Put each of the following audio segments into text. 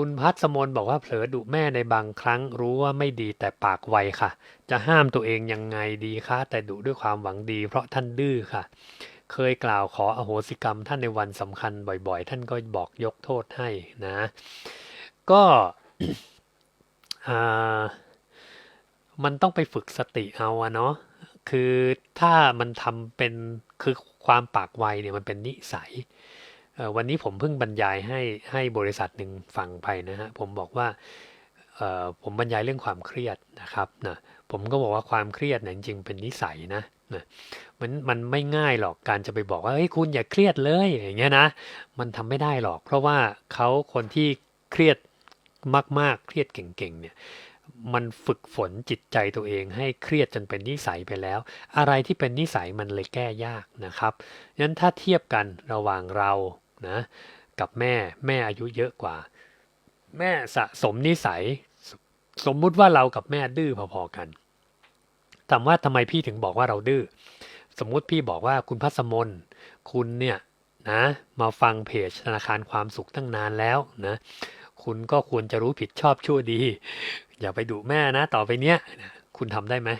คุณพัสมนบอกว่าเผลอดุแม่ในบางครั้งรู้ว่าไม่ดีแต่ปากไวค่ะ จะห้ามตัวเองยังไงดีคะแต่ดุด้วยความหวังดี เพราะท่านดื้อค่ะ เคยกล่าวขออโหสิกรรมท่านในวันสำคัญบ่อยๆ ท่านก็บอกยกโทษให้นะ ก็มันต้องไปฝึกสติเอาอะเนาะคือถ้ามันทำเป็นคือความปากไวเนี่ยมันเป็นนิสัย วันนี้ผมเพิ่งบรรยายให้ให้บริษัทหนึ่งฟังไปนะฮะผมบอกว่าผมบรรยายเรื่องความเครียดนะครับนะผมก็บอกว่าความเครียดเนี่ยจริงเป็นนิสัยนะนะมันมันไม่ง่ายหรอกการจะไปบอกว่าเฮ้ยคุณอย่าเครียดเลยอย่างเงี้ยนะมันทำไม่ได้หรอก เพราะว่าเขาคนที่เครียดมากๆเครียดเก่งๆเนี่ยมันฝึกฝนจิตใจตัวเองให้เครียดจนเป็นนิสัยไปแล้ว อะไรที่เป็นนิสัยมันเลยแก้ยากนะครับงั้นถ้าเทียบกันระหว่างเรา นะกับแม่แม่อายุเยอะกว่า แม่สะสมนิสัยสสมมุติว่าเรากับแม่ดื้อพอๆกันถามว่าทำไมพี่ถึงบอกว่าเราดื้อสมมุติพี่บอกว่าคุณพัสมนคุณเนี่ยนะมาฟังเพจธนาคารความสุขตั้งนานแล้วนะคุณก็ควรจะรู้ผิดชอบชั่วดี อย่าไปดุแม่นะ ต่อไปเนี้ยคุณทำได้ไหม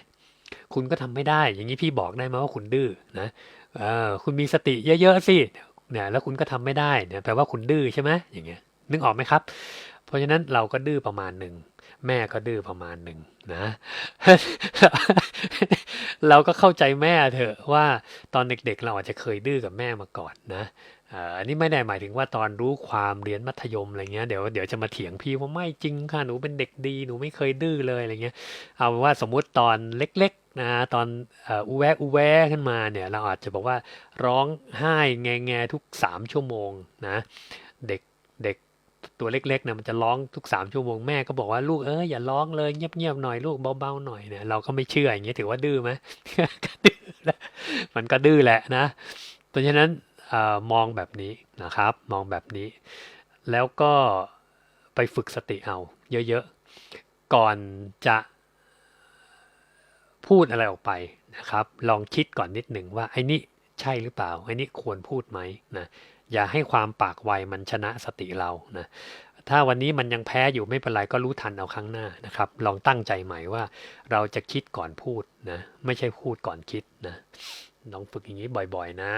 คุณก็ทำไม่ได้ อย่างนี้พี่บอกได้ไหมว่าคุณดื้อนะเออคุณมีสติเยอะๆสิ เนี่ยแล้วคุณก็ทำไม่ได้เนี่ยแปลว่าคุณดื้อใช่ไหมอย่างเงี้ยนึกออกไหมครับ เพราะฉะนั้นเราก็ดื้อประมาณหนึ่งแม่ก็ดื้อประมาณหนึ่งนะ เราก็เข้าใจแม่เถอะว่าตอนเด็กๆ เราอาจจะเคยดื้อกับแม่มาก่อนนะอันนี้ไม่ได้หมายถึงว่าตอนรู้ความเรียนมัธยมอะไรเงี้ยเดี๋ยวเดี๋ยวจะมาเถียงพี่ว่าไม่จริงค่ะหนูเป็นเด็กดีหนูไม่เคยดื้อเลยอะไรเงี้ยเอาเป็นว่าสมมุติตอนเล็กๆนะตอนอูแวะอูแวะขึ้นมาเนี่ยเราอาจจะบอกว่าร้องไห้แงแงๆทุกสามชั่วโมงนะเด็กเด็ก ตัวเล็กๆเนี่ยมันจะร้องทุกสามชั่วโมงแม่ก็บอกว่าลูกเอออย่าร้องเลยเงียบๆหน่อยลูกเบาๆหน่อยเนี่ยเราก็ไม่เชื่ออย่างเงี้ยถือว่าดื้อไหมก็ดื้อแหละมันก็ดื้อแหละนะเพราะฉะนั้นออมองแบบนี้นะครับ มองแบบนี้ แล้วก็ไปฝึกสติเอา เยอะๆ ก่อนจะพูดอะไรออกไปนะครับ ลองคิดก่อนนิดหนึ่งว่าไอ้นี่ ใช่หรือเปล่าอันนี้ควรพูดไหมนะอย่าให้ความปากไวมันชนะสติเรานะถ้าวันนี้มันยังแพ้อยู่ไม่เป็นไรก็รู้ทันเอาครั้งหน้านะครับ ลองตั้งใจใหม่ว่าเราจะคิดก่อนพูดนะไม่ใช่พูดก่อนคิดนะลองฝึกอย่างนี้บ่อยๆนะ